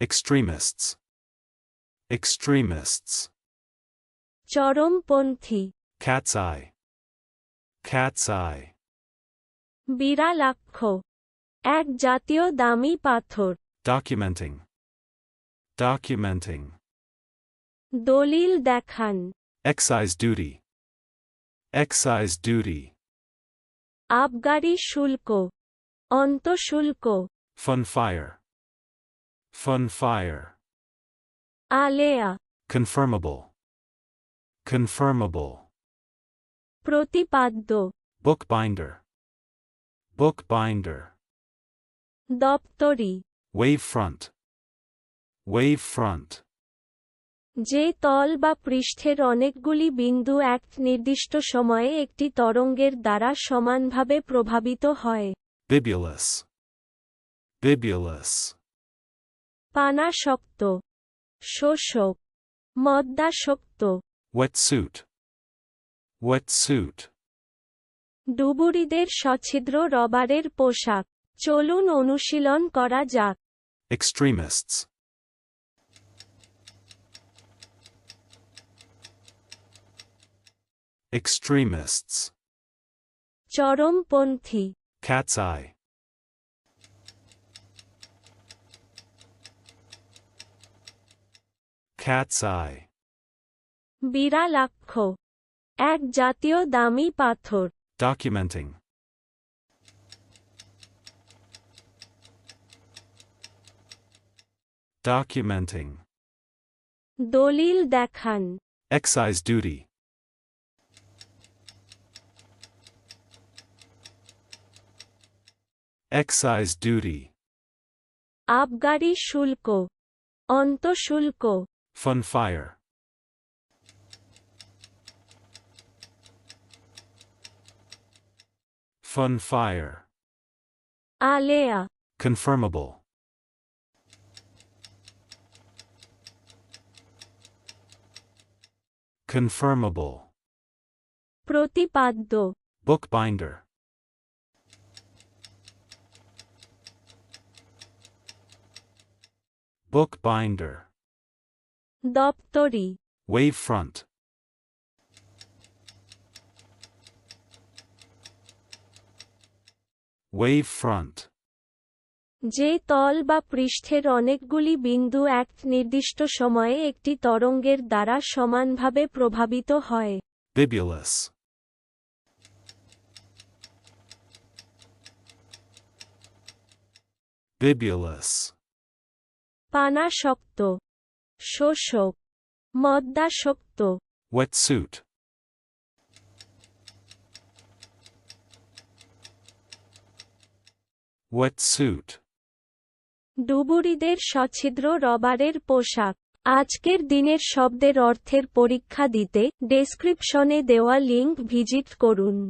extremists, extremists, চরমপন্থী cat's eye, cat's eye, বিড়ালাক্ষ এক জাতীয় দামি পাথর documenting, documenting, দলিল দেখান excise duty, excise duty, আবগারি শুল্ক অন্তঃশুল্ক fun fire, fun fire, আলেয়া confirmable, confirmable, প্রতিপাদ্য bookbinder, bookbinder, দপ্তরি wavefront, wavefront, যে তল বা পৃষ্ঠের অনেকগুলি বিন্দু এক নির্দিষ্ট সময়ে একটি তরঙ্গের দ্বারা সমানভাবে প্রভাবিত হয় bibulous, bibulous, পানাসক্ত শোষক মদ্যাসক্ত wetsuit, wetsuit, ডুবুরিদের সছিদ্র রবারের পোশাক চলুন অনুশীলন করা যাক। extremists, extremists, চরমপন্থী cat's eye, cat's eye, বিড়ালাক্ষ এক জাতীয় দামি পাথর documenting, documenting, দলিল দেখান excise duty, excise duty, আবগারি শুল্ক অন্তঃশুল্ক fun fire, fun fire, আলেয়া confirmable, confirmable, প্রতিপাদ্য bookbinder, bookbinder, দপ্তরি। Wavefront, wavefront, যে তল বা পৃষ্ঠের অনেকগুলি বিন্দু এক নির্দিষ্ট সময়ে একটি তরঙ্গের দ্বারা সমানভাবে প্রভাবিত হয়। Bibulous, bibulous, পানাসক্ত। শোষক মদ্যাসক্ত wetsuit, wetsuit, ডুবুরিদের সছিদ্র রবারের পোশাক। আজকের দিনের শব্দের অর্থের পরীক্ষা দিতে ডেসক্রিপশনে দেওয়া লিঙ্ক ভিজিট করুন।